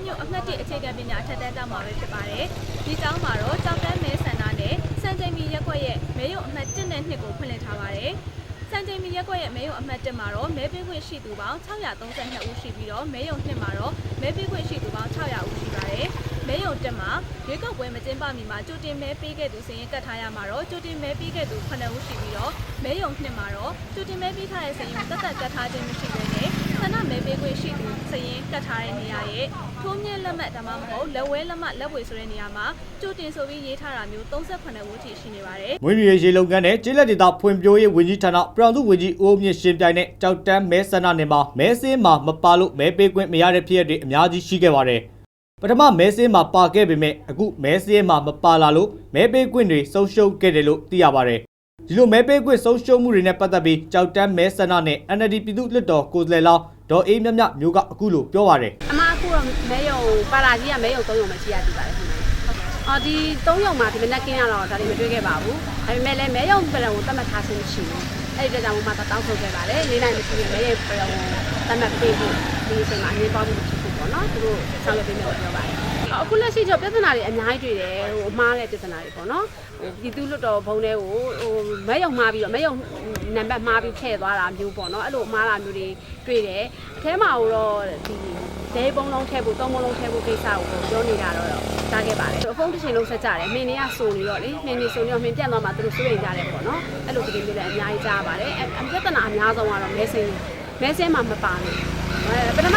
မ်းမြို့အမှတ်၁အခြေခံပညာအထက်တန်းကျောင်းမှာပဲဖြစ်ပါတယ်။ဒီကျောင်းမှာတော့ကျောင်းတန်းမဲဆန္ဒနဲ့စံချိန်မီရက်ွက်ရဲ့မဲရုံအမှတ်၁နဲ့၂ကိုဖွင့်လှစ်ထားပါတယ်။စံချိန်မီရက်ွက်ရဲ့မဲရုံအမှတ်၁မှာတော့မဲပေးခွင့်ရှိသူပေါင်း632ဦးရှိပြီးတော့မဲရုံ၂မှာတော့မဲပေးခွင့်ရှိသူပေါင်း600ဦးရှိပါတယ်။ မဲရုံ1မှာရွေးကောက်ပွဲမကျင်းပမီမှာကြိုတင်မဲပေးခဲ့သူစရင်ကတ်ထားရမှာတော့ကြိုတင်မဲပေးခဲ့သူ9ဦးရှိပြီးတော့မဲရုံ2မှာတော့ကြိုတင်မဲပေးထားတဲ့စရင်ကိုတက်တက်ကတ်ထားခြင်းမရှိဘဲနဲ့ဆန္ဒမဲပေးခွင့်ရှိသူစရင်ကတ်ထားတဲ့နေရာရဲ့ထိုးမြင့်လက်မှတ်ဒါမှမဟုတ်လက်ဝဲလက်မှတ်လက်ဝဲဆိုတဲ့နေရာမှာကြိုတင်ဆိုပြီးရေးထားတာမျိုး38ဦးထိရှိနေပါတယ်မွေးမြူရေးရေလုပ်ငန်းနဲ့ကျေးလက်ဒေသဖွံ့ဖြိုးရေးဝန်ကြီးဌာနပြည်သူ့ဝန်ကြီးဦးမြင့်ရှင်ပြိုင်နဲ့ကြောက်တန်းမဲဆန္ဒနယ်မှာမဲစင်းမှာမပါလို့မဲပေးခွင့်မရတဲ့ဖြစ်ရပ်တွေအများကြီးရှိခဲ့ပါတယ် ပထမမဲစင်းမှာပါခဲ့ပေမဲ့အခုမဲစင်းမှာမပါလာလို့မဲပေးခွင့်တွေဆုံးရှုံးခဲ့တယ်လို့သိရပါတယ်ဒီလိုမဲပေးခွင့်ဆုံးရှုံးမှုတွေနဲ့ပတ်သက်ပြီးကြောက်တန်းမဲဆန္ဒနဲ့ NLD ပြည်သူ့လွှတ်တော်ကိုယ်စားလှယ်လောင်းဒေါ်အေးမြတ်မြတ်မျိုးကအခုလိုပြောပါတယ်အမအခုတော့မဲယုံပါလာကြီးကမဲယုံ၃ယုံပဲရှိရသေးပါတယ်ခင်ဗျ။အော်ဒီ၃ယုံမှာဒီမနက်ကင်းရတော့ဒါတွေမတွေ့ခဲ့ပါဘူး။ဒါပေမဲ့လည်းမဲယုံပြန်ကိုတတ်မှတ်ထားခြင်းမရှိဘူး။အဲ့ဒီအတွက်ကြောင့်မှသာတောင်းဆိုခဲ့ပါတယ်။လေးနိုင်မရှိရင်မဲယုံပြန်ကိုတတ်မှတ်ပေးဖို့ဒီအချိန်မှာအရေးပေါမှုဖြစ်ဖို့ ပေါ့နော်။သူတို့ဆောင်ရွက်ပေးမယ်လို့ပြောပါတယ်။အခုလက်ရှိကျပြဿနာတွေအများကြီးတွေ့တယ်ဟိုအမားတဲ့ပြဿနာတွေပေါ့နော်ဟိုပြည်သူလွတ်တော်ဘုံတွေကိုဟိုမဲယုံမှားပြီးတော့မဲယုံနံပါတ်မှားပြီးထည့်သွားတာမျိုးပေါ့နော်အဲ့လိုမှားတာမျိုးတွေတွေ့တယ်အထဲမှာတော့ဒီဒဲပုံလုံးထည့်ဖို့သုံးပုံလုံးထည့်ဖို့ကိစ္စကိုပြောနေတာတော့ကြားခဲ့ပါတယ်အဖုန်းတစ်ချိန်လုံးဆက်ကြတယ်မင်းတွေကစိုးနေတော့လေမင်းတွေစိုးနေတော့မင်းပြတ်သွားမှသူတို့စိုးရိမ်ကြတယ်ပေါ့နော်အဲ့လိုသတင်းတွေလည်းအများကြီးကြားပါတယ်အပြဿနာအများဆုံးကတော့မဲဆင်းမဲဆင်းမှမပါဘူးပထမ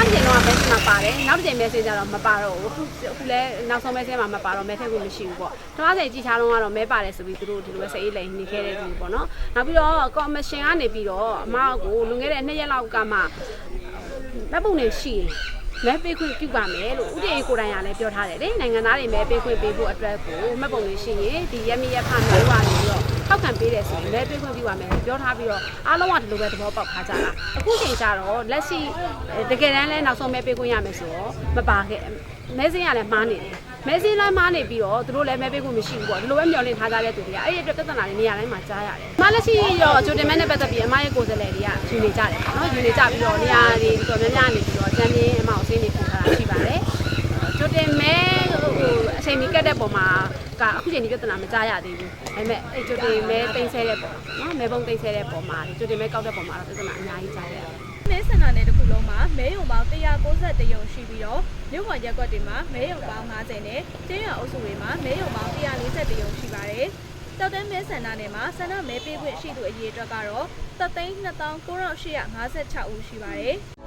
ပါတယ်နောက်တစ်ချိန်မဲဆင်းကြတော့မပါတော့ဘူးအခုအခုလည်းနောက်ဆုံးမဲဆင်းမှာမပါတော့မဲထည့်ဖို့မရှိဘူးပေါ့တမစိတ်ကြည့်ချတော့ကတော့မဲပါတယ်ဆိုပြီးသူတို့ဒီလိုပဲစိတ်အေးလိမ်နေခဲ့တဲ့လူပေါ့နော်နောက်ပြီးတော့ကော်မရှင်ကနေပြီးတော့အမကိုလွန်ခဲ့တဲ့2ရက်လောက်ကမှမပုံနေရှိရင်မဲပေးခွင့်ပြုပါမယ်လို့ဥဒေကိုယ်တိုင်ကလည်းပြောထားတယ်လေနိုင်ငံသားတွေမဲပေးခွင့်ပေးဖို့အတွက်ကိုမပုံနေရှိရင်ဒီရက်မရက်ဖာမျိုးပါနေပြီးတော့ ထောက်ခံပေးတယ်ဆိုရင်မဲပေးခွင့်ပြုပါမယ်ပြောထားပြီးတော့အားလုံးကဒီလိုပဲသဘောပေါက်ထားကြတာအခုချိန်ကျတော့လက်ရှိတကယ်တမ်းလဲနောက်ဆုံးမဲပေးခွင့်ရမယ်ဆိုတော့မပါခဲ့မဲစင်းရလည်းမှားနေတယ်မဲစင်းလည်းမှားနေပြီးတော့သူတို့လည်းမဲပေးခွင့်မရှိဘူးပေါ့ဒီလိုပဲမျှော်လင့်ထားကြတဲ့သူတွေကအဲ့ဒီအတွက်ပြဿနာတွေနေရာတိုင်းမှာကြားရတယ်။မလက်ရှိရောဂျိုတင်မဲနဲ့ပတ်သက်ပြီးအမရဲ့ကိုယ်စားလှယ်တွေကယူနေကြတယ်နော်ယူနေကြပြီးတော့နေရာတွေတော်တော်များများနေပြီးတော့တန်းပြင်းအမအောင်စင်းနေပို့ထားတာရှိပါတယ်။ဂျိုတင်မဲဟိုအချိန်မီကတ်တဲ့ပုံမှာ ကအခုချိန်ဒီပြဿနာမကြားရသေးဘူး။ဒါပေမဲ့အဲ့ဂျိုတင်မဲတင်ဆဲတဲ့ပုံနော်မဲပုံတင်ဆဲတဲ့ပုံမှာဂျိုတင်မဲကောက်တဲ့ပုံမှာတော့ပြဿနာအများကြီးကြားရတယ်။မဲဆန္ဒနယ်တစ်ခုလုံးမှာမဲရုံပေါင်း191ရုံရှိပြီးတော့မြို့ပေါ်ရက်ကွက်တွေမှာမဲရုံပေါင်း90နဲ့ကျေးရွာအုပ်စုတွေမှာမဲရုံပေါင်း141ရုံရှိပါတယ်။တောက်တန်းမဲဆန္ဒနယ်မှာဆန္ဒမဲပေးခွင့်ရှိသူအရေအတွက်ကတော့3,29,856ဦးရှိပါတယ်။